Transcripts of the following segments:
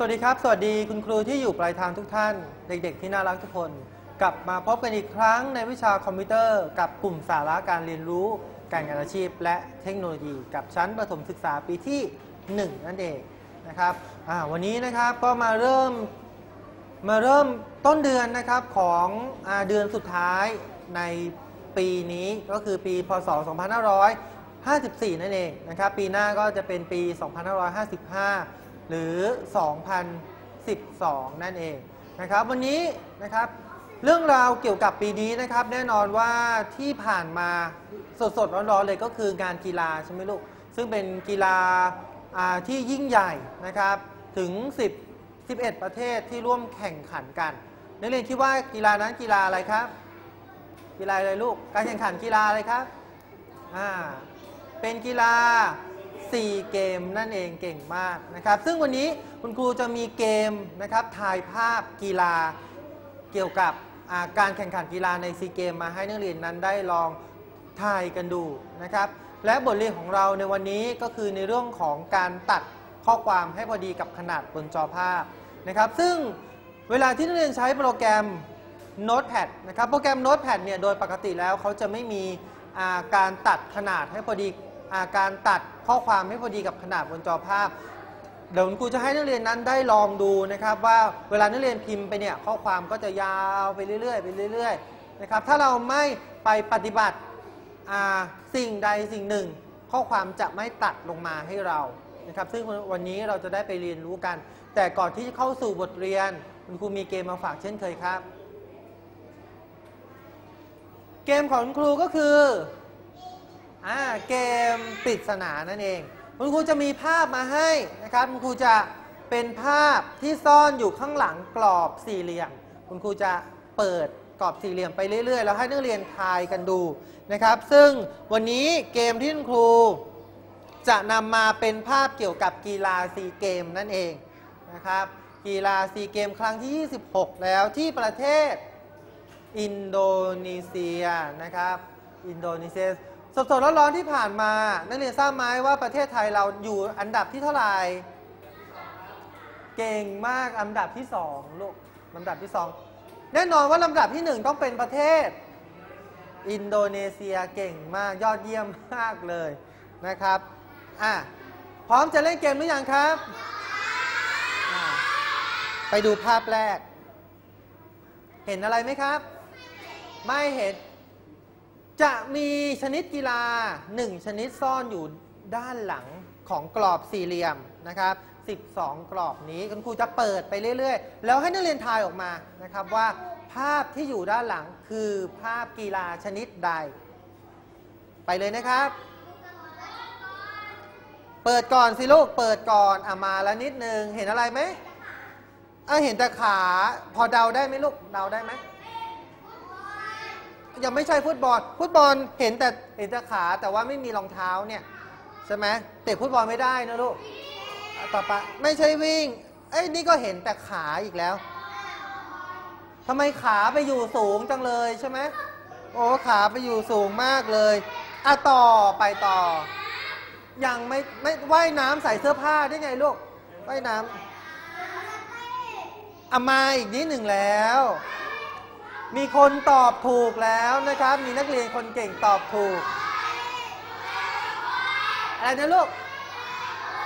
สวัสดีครับ สวัสดีคุณครูที่อยู่ปลายทางทุกท่าน เด็กๆ ที่น่ารักทุกคน กลับมาพบกันอีกครั้งในวิชาคอมพิวเตอร์ กับกลุ่มสาระการเรียนรู้ การงานอาชีพ และเทคโนโลยี กับชั้นประถมศึกษาปีที่ 1 นั่นเองนะครับวันนี้นะครับก็มาเริ่มมาเริ่มต้นเดือนนะครับของอเดือนสุดท้ายในปีนี้ก็คือปีพศ 2554 นั่นเองนะครับปีหน้าก็จะเป็นปี 2555 หรือ 2012 นั่นเองนะครับ วันนี้นะครับเรื่องราวเกี่ยวกับปีนี้นะครับ แน่นอนว่าที่ผ่านมาสดๆร้อนๆเลยก็คืองานกีฬาใช่ไหมลูก ซึ่งเป็นกีฬาอ่าที่ยิ่งใหญ่นะครับถึง 10 11 ประเทศที่ร่วมแข่งขันกันนักเรียนคิดว่ากีฬานั้นกีฬาอะไรครับ กีฬาอะไรลูกการแข่งขันกีฬาอะไรครับอ่าเป็นกีฬา 4 เกมนั่นเองเก่งมากนะครับ ซึ่งวันนี้คุณครูจะมีเกมนะครับถ่ายภาพกีฬาเกี่ยวกับาการแข่งขันกีฬาในซีเกมมาให้นักเรียนนั้นได้ลองถ่ายกันดูนะครับ และบทเรียนของเราในวันนี้ก็คือในเรื่องของการตัดข้อความให้พอดีกับขนาดบนจอภาพนะครับ ซึ่งเวลาที่นักเรียนใช้โปรแกรม Notepad นะครับ โปรแกรม Notepad เนี่ยโดยปกติแล้วเขาจะไม่มีาการตัดขนาดให้พอดี การตัดข้อความให้พอดีกับขนาดบนจอภาพ เดี๋ยวคุณครูจะให้นักเรียนนั้นได้ลองดูนะครับ ว่าเวลานักเรียนพิมพ์ไปเนี่ยข้อความก็จะยาวไปเรื่อยๆไปเรื่อยๆนะครับถ้าเราไม่ไปปฏิบัติสิ่งใดสิ่งหนึ่ง ข้อความจะไม่ตัดลงมาให้เรานะครับซึ่งวันนี้เราจะได้ไปเรียนรู้กัน แต่ก่อนที่จะเข้าสู่บทเรียนคุณครูมีเกมมาฝากเช่นเคยครับ เกมของคุณครูก็คือ อ่าเกมปริศนานั่นเอง คุณครูจะมีภาพมาให้นะครับ คุณครูจะเป็นภาพที่ซ่อนอยู่ข้างหลังกรอบสี่เหลี่ยม คุณครูจะเปิดกรอบสี่เหลี่ยมไปเรื่อยๆ แล้วให้นักเรียนทายกันดูนะครับ ซึ่งวันนี้เกมที่คุณครูจะนำมาเป็นภาพเกี่ยวกับกีฬาซีเกมนั่นเองนะครับ กีฬาซีเกมครั้งที่ 26 แล้วที่ประเทศอินโดนีเซียนะครับ อินโดนีเซีย สดๆร้อนๆที่ผ่านมา นักเรียนทราบไหมว่าประเทศไทยเราอยู่อันดับที่เท่าไหร่เก่งมากอันดับที่สองลูกลำดับที่สองแน่นอนว่าลำดับที่หนึ่งต้องเป็นประเทศ อินโดนีเซียเก่งมากยอดเยี่ยมมากเลยนะครับอะพร้อมจะเล่นเกมหรือยังครับ ไปดูภาพแรก เห็นอะไรไหมครับ ไม่เห็น จะมีชนิดกีฬาหนึ่งชนิดซ่อนอยู่ด้านหลังของกรอบสี่เหลี่ยมนะครับ 12 กรอบนี้คุณครูจะเปิดไปเรื่อย ๆ แล้วให้นักเรียนทายออกมานะครับว่า ภาพที่อยู่ด้านหลังคือภาพกีฬาชนิดใด ไปเลยนะครับ เปิดก่อนสิลูกเปิดก่อนอะมาแล้วนิดนึงเห็นอะไรไหมอะเห็นแต่ขาพอเดาได้ไหมลูกเดาได้ไหม ยังไม่ใช่ฟุตบอล ฟุตบอลเห็นแต่เห็นแต่ขาแต่ว่าไม่มีรองเท้าเนี่ยใช่ไหมเตะฟุตบอลไม่ได้นะลูกต่อไปไม่ใช่วิ่งเอ้ยนี่ก็เห็นแต่ขาอีกแล้วทำไมขาไปอยู่สูงจังเลยใช่ไหมโอ้ขาไปอยู่สูงมากเลยอะต่อไปต่อ ยังไม่ไม่ว่ายน้ำใส่เสื้อผ้าได้ไงลูกว่ายน้ำอะมาอีกนิดหนึ่งแล้ว มีคนตอบถูกแล้วนะครับ มีนักเรียนคนเก่งตอบถูก อะไรนะลูก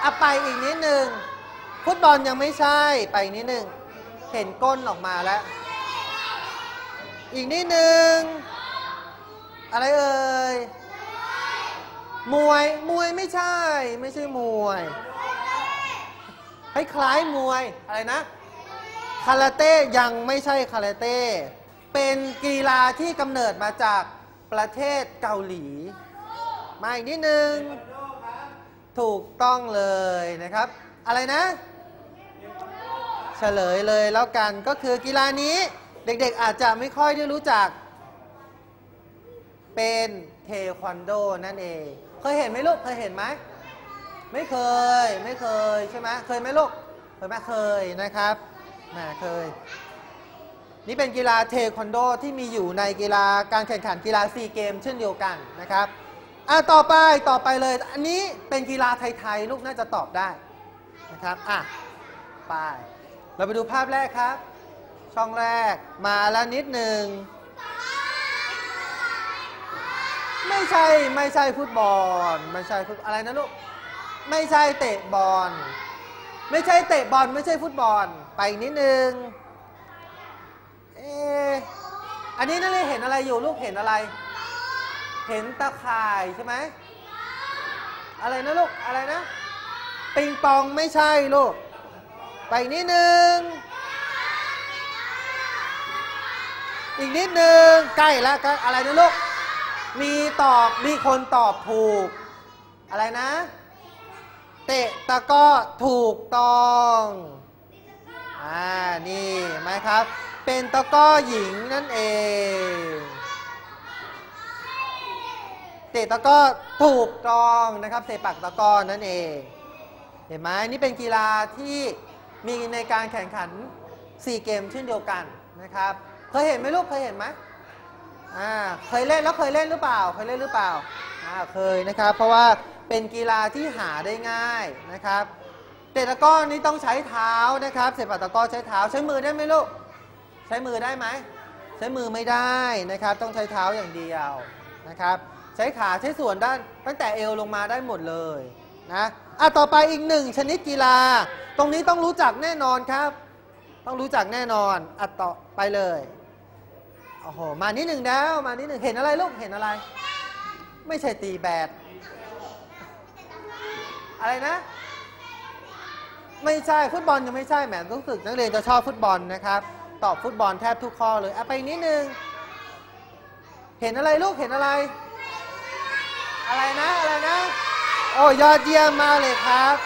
อะไปอีกนิดหนึ่งฟุตบอลยังไม่ใช่ไปอีกนิดหนึ่งเห็นก้นออกมาแล้ว อีกนิดหนึ่งอะไรเอ่ยมวยมวยไม่ใช่ ไม่ใช่มวยคล้ายๆมวยอะไรนะคาราเต้ยังไม่ใช่คาราเต้ เป็นกีฬาที่กำเนิดมาจากประเทศเกาหลี มาอีกนิดนึง ถูกต้องเลยนะครับ อะไรนะ เฉลยเลยแล้วกันก็คือกีฬานี้เด็กๆอาจจะไม่ค่อยได้รู้จัก เป็นเทควันโดนั่นเอง เคยเห็นไหมลูก เคยเห็นไหม ไม่เคย ไม่เคยใช่ไหม เคยไหมลูก เคยไหมเคยนะครับแหมเคย นี่เป็นกีฬาเทควันโดที่มีอยู่ในกีฬาการแข่งขันกีฬาซีเกมเช่นเดียวกันนะครับอะต่อไปต่อไปเลย อันนี้เป็นกีฬาไทยๆลูกน่าจะตอบได้นะครับอะไปเราไปดูภาพแรกครับ ช่องแรกมาแล้วนิดหนึ่งไม่ใช่ไม่ใช่ฟุตบอลไม่ใช่ฟุตอะไรนะลูกไม่ใช่เตะบอล ไม่ใช่เตะบอลไม่ใช่ฟุตบอล ไปนิดนึง เออ อันนี้นั่นเลยเห็นอะไรอยู่ลูกเห็นอะไร เห็นตะข่ายใช่ไหมอะไรนะลูกอะไรนะ ปิงปองไม่ใช่ลูก ไปนิดนึง อีกนิดนึงใกล้แล้วใกล้อะไรนะลูก มีตอบมีคนตอบถูก อะไรนะ เตะตะกร้อถูกต้อง อ่า นี่ไหมครับ เป็นตะก้อหญิงนั่นเอง เตะตะก้อถูกต้องนะครับเตะปักตะก้อนั่นเอง เห็นไหมนี่เป็นกีฬาที่มีในการแข่งขัน4เกมเช่นเดียวกันนะครับ เคยเห็นไหมลูกเคยเห็นไหมอ่าเคยเล่นแล้วเคยเล่นหรือเปล่า เคยเล่นหรือเปล่าอ่าเคยนะครับ เพราะว่าเป็นกีฬาที่หาได้ง่ายนะครับ เตะตะก้อนี่ต้องใช้เท้านะครับเตะปักตะก้อใช้เท้าใช้มือได้ไหมลูก ใช้มือได้ไหม ใช้มือไม่ได้นะครับ ต้องใช้เท้าอย่างเดียวนะครับ ใช้ขาใช้ส่วนด้านตั้งแต่เอวลงมาได้หมดเลยนะอะต่อไปอีกหนึ่งชนิดกีฬา ตรงนี้ต้องรู้จักแน่นอนครับ ต้องรู้จักแน่นอนอะต่อไปเลยโอ้โหมานิดหนึ่งแล้วมานิดหนึ่งเห็นอะไรลูกเห็นอะไร ไม่ใช่ตีแบดอะไรนะ ไม่ใช่ฟุตบอลยังไม่ใช่แหมรู้สึกนักเรียนจะชอบฟุตบอลนะครับ ตอบฟุตบอลแทบทุกข้อเลยอะไปนิดนึง เห็นอะไรลูกเห็นอะไร อะไรนะอะไรนะ โอ้ยอดเยี่ยมมากเลยครับ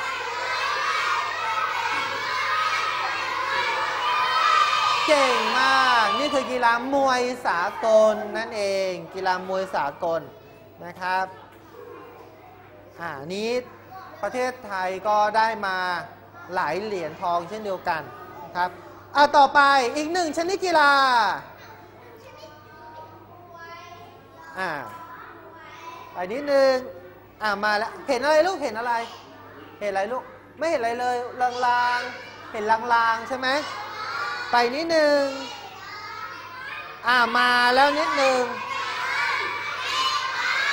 เก่งมาก นี่คือกีฬามวยสากลนั่นเอง กีฬามวยสากลนะครับ อ่านี้ประเทศไทยก็ได้มาหลายเหรียญทองเช่นเดียวกันนะครับ อะต่อไปอีกหนึ่งชนิดกีฬาอ่าไปนิดนึงอ่ามาแล้วเห็นอะไรลูกเห็นอะไร เห็นอะไรลูกไม่เห็นอะไรเลยลางๆเห็นลางๆใช่ไหมไปนิดนึงอ่ามาแล้วนิดนึง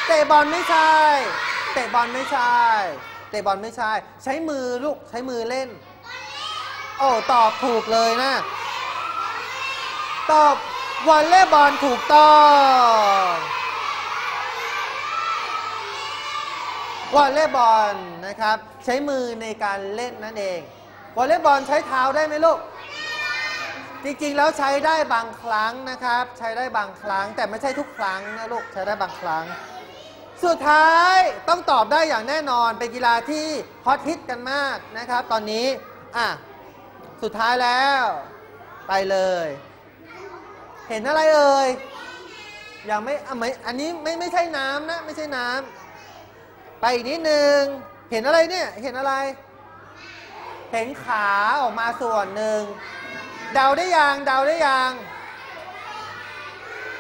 เตะบอลไม่ใช่ เตะบอลไม่ใช่ เตะบอลไม่ใช่ ใช้มือลูกใช้มือเล่น อ้ตอบถูกเลยนะ ตอบวอลเลย์บอลถูกต้องวอลเลย์บอลนะครับ ใช้มือในการเล่นนั่นเองวอลเลย์บอลใช้เท้าได้ไหมลูกจริงๆ แล้วใช้ได้บางครั้งนะครับ ใช้ได้บางครั้ง แต่ไม่ใช่ทุกครั้งนะลูกใช้ได้บางครั้ง สุดท้ายต้องตอบได้อย่างแน่นอนเป็นกีฬาที่ฮอตฮิตกันมากนะครับ ตอนนี้อะ สุดท้ายแล้ว ไปเลย เห็นอะไรเอ่ยยังไม่อะไม่อันนี้ไม่ไม่ใช่น้ำนะ ไม่ใช่น้ำไปอีกนิดนึง เห็นอะไรเนี่ยเห็นอะไร เห็นขาออกมาส่วนหนึ่งเดาได้ยังเดาได้ยัง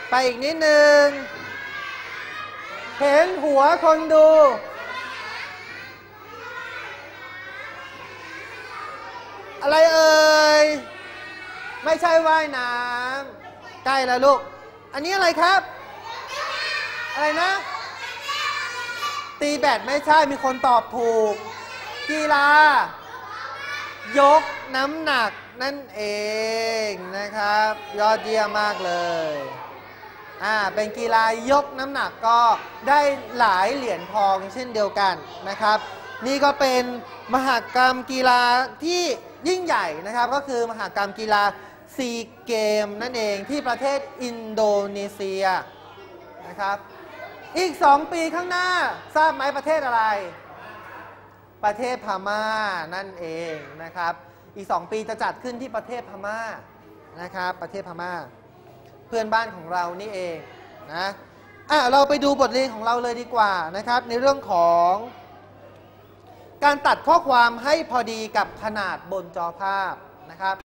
ไปอีกนิดนึง เห็นหัวคนดู อะไรเอ่ย ไม่ใช่ว่ายน้ำใกล้แล้วลูก อันนี้อะไรครับ อะไรนะ ตีแบดไม่ใช่มีคนตอบถูก กีฬายกน้ำหนักนั่นเองนะครับ ยอดเยี่ยมมากเลยอ่าเป็นกีฬายกน้ำหนักก็ได้หลายเหรียญทองเช่นเดียวกันนะครับ นี่ก็เป็นมหกรรมกีฬาที่ยิ่งใหญ่นะครับ ก็คือมหกรรมกีฬาซีเกมนั่นเองที่ประเทศอินโดนีเซียนะครับ อีก 2 ปีข้างหน้าทราบไหมประเทศอะไร ประเทศพม่านั่นเองนะครับ อีก 2 ปีจะจัดขึ้นที่ประเทศพม่านะครับ ประเทศพม่า เพื่อนบ้านของเรานี่เองนะอะเราไปดูบทเรียนของเราเลยดีกว่านะครับ ในเรื่องของ การตัดข้อความให้พอดีกับขนาดบนจอภาพนะครับ